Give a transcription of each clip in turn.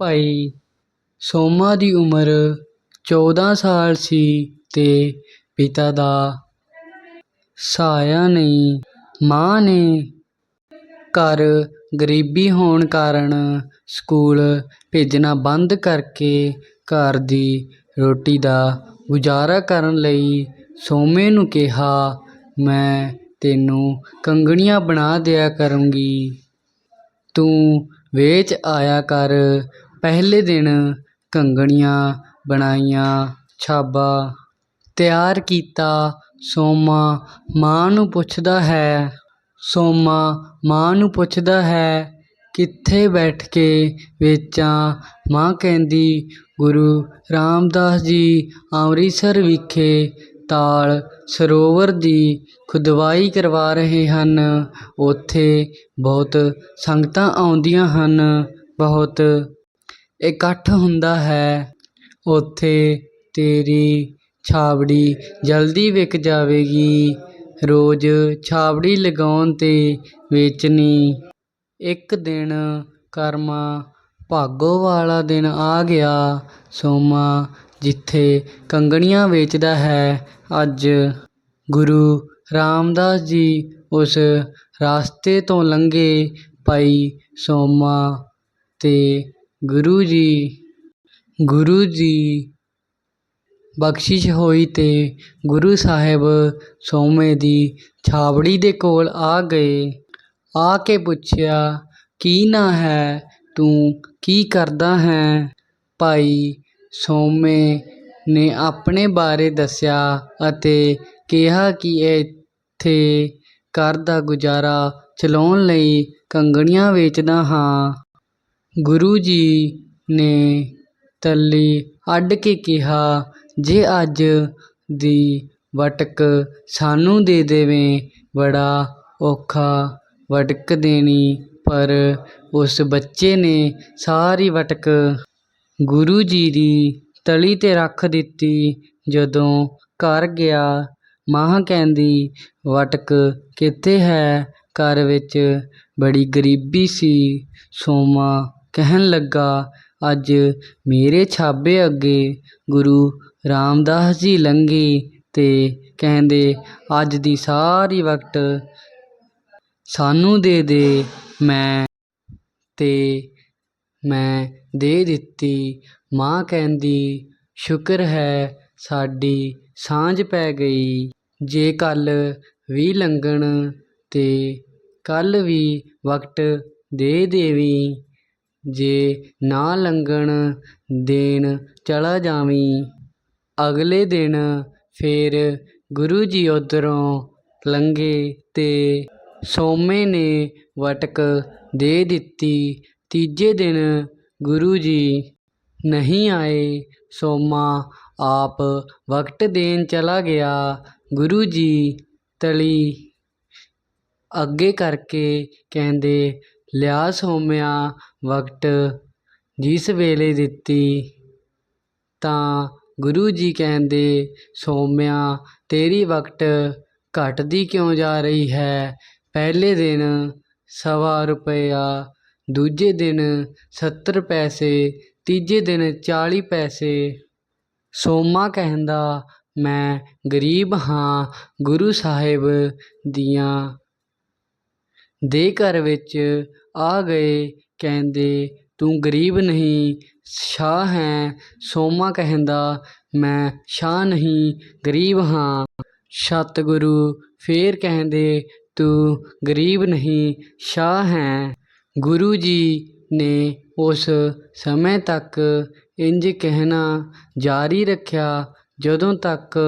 ਭਾਈ ਸੋਮਾ ਦੀ ਉਮਰ ਚੌਦਾਂ ਸਾਲ ਸੀ ਅਤੇ ਪਿਤਾ ਦਾ ਸਹਾਇਆ ਨਹੀਂ, ਮਾਂ ਨੇ ਘਰ ਗਰੀਬੀ ਹੋਣ ਕਾਰਨ ਸਕੂਲ ਭੇਜਣਾ ਬੰਦ ਕਰਕੇ ਘਰ ਦੀ ਰੋਟੀ ਦਾ ਗੁਜ਼ਾਰਾ ਕਰਨ ਲਈ ਸੋਮੇ ਨੂੰ ਕਿਹਾ, ਮੈਂ ਤੈਨੂੰ ਕੰਗਣੀਆਂ ਬਣਾ ਦਿਆ ਕਰੂੰਗੀ। ਤੂੰ ਵੇਚ ਆਇਆ ਕਰ ਪਹਿਲੇ ਦਿਨ ਕੰਗਣੀਆਂ ਬਣਾਈਆਂ, ਛਾਬਾ ਤਿਆਰ ਕੀਤਾ। ਸੋਮਾ ਮਾਂ ਨੂੰ ਪੁੱਛਦਾ ਹੈ, ਸੋਮਾ ਮਾਂ ਨੂੰ ਪੁੱਛਦਾ ਹੈ, ਕਿੱਥੇ ਬੈਠ ਕੇ ਵੇਚਾਂ? ਮਾਂ ਕਹਿੰਦੀ, ਗੁਰੂ ਰਾਮਦਾਸ ਜੀ ਅੰਮ੍ਰਿਤਸਰ ਵਿਖੇ ਤਾਲ ਸਰੋਵਰ ਦੀ ਖੁਦਵਾਈ ਕਰਵਾ ਰਹੇ ਹਨ। ਉੱਥੇ ਬਹੁਤ ਸੰਗਤਾਂ ਆਉਂਦੀਆਂ ਹਨ, ਬਹੁਤ ਇਕੱਠ ਹੁੰਦਾ ਹੈ। ਉੱਥੇ ਤੇਰੀ ਛਾਬੜੀ ਜਲਦੀ ਵਿਕ ਜਾਵੇਗੀ। ਰੋਜ਼ ਛਾਬੜੀ ਲਗਾਉਣ ਤੇ ਵੇਚਣੀ। ਇੱਕ ਦਿਨ ਕਰਮਾ ਭਾਗੋ ਵਾਲਾ ਦਿਨ ਆ ਗਿਆ। ਸੋਮਾ ਜਿੱਥੇ ਕੰਗਣੀਆਂ ਵੇਚਦਾ ਹੈ। ਅੱਜ ਗੁਰੂ ਰਾਮਦਾਸ ਜੀ ਉਸ ਰਸਤੇ ਤੋਂ ਲੰਘੇ। ਭਾਈ ਸੋਮਾ ਅਤੇ ਗੁਰੂ ਜੀ ਗੁਰੂ ਜੀ, ਬਖਸ਼ਿਸ਼ ਹੋਈ ਅਤੇ ਗੁਰੂ ਸਾਹਿਬ ਸੋਮੇ ਦੀ ਛਾਬੜੀ ਦੇ ਕੋਲ ਆ ਗਏ। ਆ ਕੇ ਪੁੱਛਿਆ, ਕੀ ਨਾਂ ਹੈ? ਤੂੰ ਕੀ ਕਰਦਾ ਹੈ? ਭਾਈ ਸੋਮੇ ਨੇ ਆਪਣੇ ਬਾਰੇ ਦੱਸਿਆ ਅਤੇ ਕਿਹਾ ਕਿ ਇੱਥੇ ਘਰ ਦਾ ਗੁਜ਼ਾਰਾ ਚਲਾਉਣ ਲਈ ਕੰਗਣੀਆਂ ਵੇਚਦਾ ਹਾਂ। ਗੁਰੂ ਜੀ ਨੇ ਤਲੀ ਅੱਡ ਕੇ ਕਿਹਾ, ਜੇ ਅੱਜ ਦੀ ਵਟਕ ਸਾਨੂੰ ਦੇ ਦੇਵੇਂ, ਬੜਾ ਔਖਾ ਵਟਕ ਦੇਣੀ, ਪਰ ਉਸ ਬੱਚੇ ਨੇ ਸਾਰੀ ਵਟਕ ਗੁਰੂ ਜੀ ਦੀ ਤਲੀ ਤੇ ਰੱਖ ਦਿੱਤੀ। ਜਦੋਂ ਘਰ ਗਿਆ, ਮਾਂ ਕਹਿੰਦੀ, ਵਟਕ ਕਿੱਥੇ ਹੈ? ਘਰ ਵਿੱਚ ਬੜੀ ਗਰੀਬੀ ਸੀ, ਸੋਮਾ ਕਹਿਣ ਲੱਗਾ, ਅੱਜ ਮੇਰੇ ਛਾਬੇ ਅੱਗੇ ਗੁਰੂ ਰਾਮਦਾਸ ਜੀ ਲੰਘੇ ਅਤੇ ਕਹਿੰਦੇ, ਅੱਜ ਦੀ ਸਾਰੀ ਵਕਤ ਸਾਨੂੰ ਦੇ ਦੇ, ਮੈਂ ਤੇ ਮੈਂ ਦੇ ਦਿੱਤੀ। ਮਾਂ ਕਹਿੰਦੀ, ਸ਼ੁਕਰ ਹੈ ਸਾਡੀ ਸਾਂਝ ਪੈ ਗਈ। ਜੇ ਕੱਲ੍ਹ ਵੀ ਲੰਘਣ ਤੇ ਕੱਲ੍ਹ ਵੀ ਵਕਤ ਦੇ ਦੇਵੀਂ ਜੇ ਨਾ ਲੰਘਣ ਦੇਣ ਚਲਾ ਜਾਵੀਂ, ਅਗਲੇ ਦਿਨ ਫਿਰ ਗੁਰੂ ਜੀ ਉੱਧਰੋਂ ਲੰਘੇ ਤੇ ਸੋਮੇ ਨੇ ਵਟਕ ਦੇ ਦਿੱਤੀ। ਤੀਜੇ ਦਿਨ ਗੁਰੂ ਜੀ ਨਹੀਂ ਆਏ, ਸੋਮਾ ਆਪ ਵਕਤ ਦੇਣ ਚਲਾ ਗਿਆ। ਗੁਰੂ ਜੀ ਤਲੀ ਅੱਗੇ ਕਰਕੇ ਕਹਿੰਦੇ, ਲਿਆ ਸੋਮਿਆ ਵਕਤ ਜਿਸ ਵੇਲੇ ਦਿੱਤੀ, ਤਾਂ ਗੁਰੂ ਜੀ ਕਹਿੰਦੇ, ਸੋਮਿਆ, ਤੇਰੀ ਵਕਤ ਘਟਦੀ ਕਿਉਂ ਜਾ ਰਹੀ ਹੈ? ਪਹਿਲੇ ਦਿਨ ਸਵਾ ਰੁਪਇਆ, ਦੂਜੇ ਦਿਨ ਸੱਤਰ ਪੈਸੇ, ਤੀਜੇ ਦਿਨ ਚਾਲੀ ਪੈਸੇ। ਸੋਮਾ ਕਹਿੰਦਾ, ਮੈਂ ਗਰੀਬ ਹਾਂ ਗੁਰੂ ਸਾਹਿਬ ਦੀਆਂ ਦੇ ਘਰ ਵਿੱਚ ਆ ਗਏ ਕਹਿੰਦੇ, ਤੂੰ ਗਰੀਬ ਨਹੀਂ, ਸ਼ਾਹ ਹੈ, ਸੋਮਾ ਕਹਿੰਦਾ, ਮੈਂ ਸ਼ਾਹ ਨਹੀਂ, ਗਰੀਬ ਹਾਂ। ਸਤਿਗੁਰੂ ਫੇਰ ਕਹਿੰਦੇ, ਤੂੰ ਗਰੀਬ ਨਹੀਂ, ਸ਼ਾਹ ਹੈ। ਗੁਰੂ ਜੀ ਨੇ ਉਸ ਸਮੇਂ ਤੱਕ ਇੰਜ ਕਹਿਣਾ ਜਾਰੀ ਰੱਖਿਆ, ਜਦੋਂ ਤੱਕ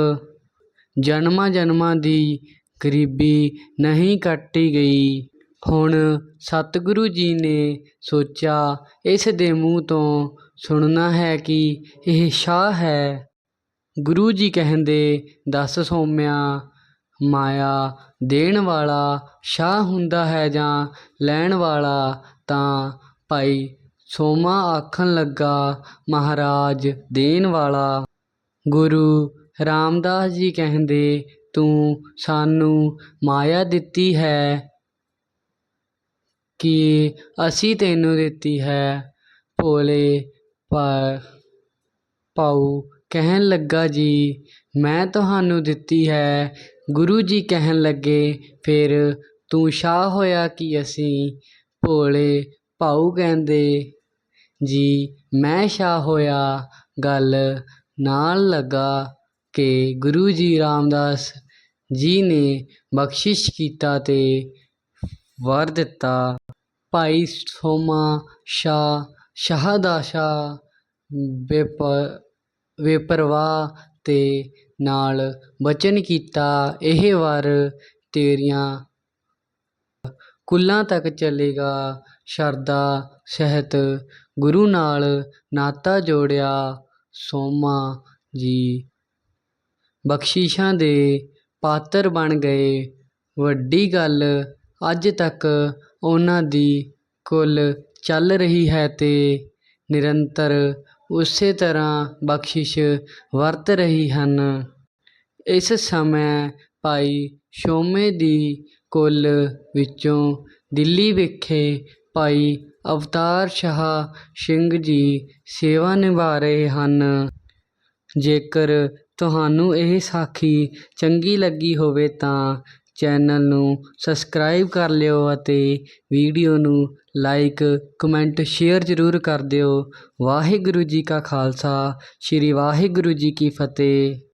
ਜਨਮਾਂ ਜਨਮਾਂ ਦੀ ਗਰੀਬੀ ਨਹੀਂ ਕੱਟੀ ਗਈ। ਹੁਣ ਸਤਿਗੁਰੂ ਜੀ ਨੇ ਸੋਚਿਆ, ਇਸ ਦੇ ਮੂੰਹ ਤੋਂ ਸੁਣਨਾ ਹੈ ਕਿ ਇਹ ਸ਼ਾਹ ਹੈ। ਗੁਰੂ ਜੀ ਕਹਿੰਦੇ, ਦਸ ਸੋਮਿਆ, ਮਾਇਆ ਦੇਣ ਵਾਲਾ ਸ਼ਾਹ ਹੁੰਦਾ ਹੈ ਜਾਂ ਲੈਣ ਵਾਲਾ ਤਾਂ ਭਾਈ ਸੋਮਾ ਆਖਣ ਲੱਗਾ, ਮਹਾਰਾਜ ਦੇਣ ਵਾਲਾ। ਗੁਰੂ ਰਾਮਦਾਸ ਜੀ ਕਹਿੰਦੇ, ਤੂੰ ਸਾਨੂੰ ਮਾਇਆ ਦਿੱਤੀ ਹੈ ਕਿ ਅਸੀਂ ਤੈਨੂੰ ਦਿੱਤੀ ਹੈ। ਭੋਲੇ ਭਾ, ਭਾਊ, ਕਹਿਣ ਲੱਗਾ ਜੀ, ਮੈਂ ਤੁਹਾਨੂੰ ਦਿੱਤੀ ਹੈ। ਗੁਰੂ ਜੀ ਕਹਿਣ ਲੱਗੇ, ਫਿਰ ਤੂੰ ਸ਼ਾਹ ਹੋਇਆ ਕਿ ਅਸੀਂ? ਭੋਲੇ ਭਾਊ ਕਹਿੰਦੇ, ਜੀ, ਮੈਂ ਸ਼ਾਹ ਹੋਇਆ। ਗੱਲ ਨਾਲ ਲੱਗਾ ਕਿ ਗੁਰੂ ਜੀ ਰਾਮਦਾਸ ਜੀ ਨੇ ਬਖਸ਼ਿਸ਼ ਕੀਤਾ ਅਤੇ ਵਰ ਦਿੱਤਾ। ਭਾਈ ਸੋਮਾ ਸ਼ਾਹ, ਸ਼ਾਹਦਾ ਸ਼ਾਹ, ਬੇਪ, ਬੇਪਰਵਾਹ ਅਤੇ ਨਾਲ ਬਚਨ ਕੀਤਾ, ਇਹ ਵਰ ਤੇਰੀਆਂ ਕੁੱਲਾਂ ਤੱਕ ਚੱਲੇਗਾ, ਸ਼ਰਧਾ ਸਹਿਤ ਗੁਰੂ ਨਾਲ ਨਾਤਾ ਜੋੜਿਆ, ਸੋਮਾ ਜੀ ਬਖਸ਼ਿਸ਼ਾਂ ਦੇ ਪਾਤਰ ਬਣ ਗਏ, ਵੱਡੀ ਗੱਲ ਅੱਜ ਤੱਕ ਉਹਨਾਂ ਦੀ ਕੁੱਲ ਚੱਲ ਰਹੀ ਹੈ ਅਤੇ ਨਿਰੰਤਰ ਉਸੇ ਤਰ੍ਹਾਂ ਬਖਸ਼ਿਸ਼ ਵਰਤ ਰਹੀ ਹਨ। ਇਸ ਸਮੇਂ ਭਾਈ ਛੋਮੇ ਦੀ ਕੁੱਲ ਵਿੱਚੋਂ ਦਿੱਲੀ ਵਿਖੇ ਭਾਈ ਅਵਤਾਰ ਸ਼ਾਹ ਸਿੰਘ ਜੀ ਸੇਵਾ ਨਿਭਾ ਰਹੇ ਹਨ। ਜੇਕਰ ਤੁਹਾਨੂੰ ਇਹ ਸਾਖੀ ਚੰਗੀ ਲੱਗੀ ਹੋਵੇ ਤਾਂ ਚੈਨਲ ਨੂੰ ਸਬਸਕ੍ਰਾਈਬ ਕਰ ਲਿਓ ਅਤੇ ਵੀਡੀਓ ਨੂੰ ਲਾਈਕ, ਕਮੈਂਟ, ਸ਼ੇਅਰ ਜ਼ਰੂਰ ਕਰ ਦਿਓ। ਵਾਹਿਗੁਰੂ ਜੀ ਕਾ ਖਾਲਸਾ, ਸ੍ਰੀ ਵਾਹਿਗੁਰੂ ਜੀ ਕੀ ਫਤਿਹ।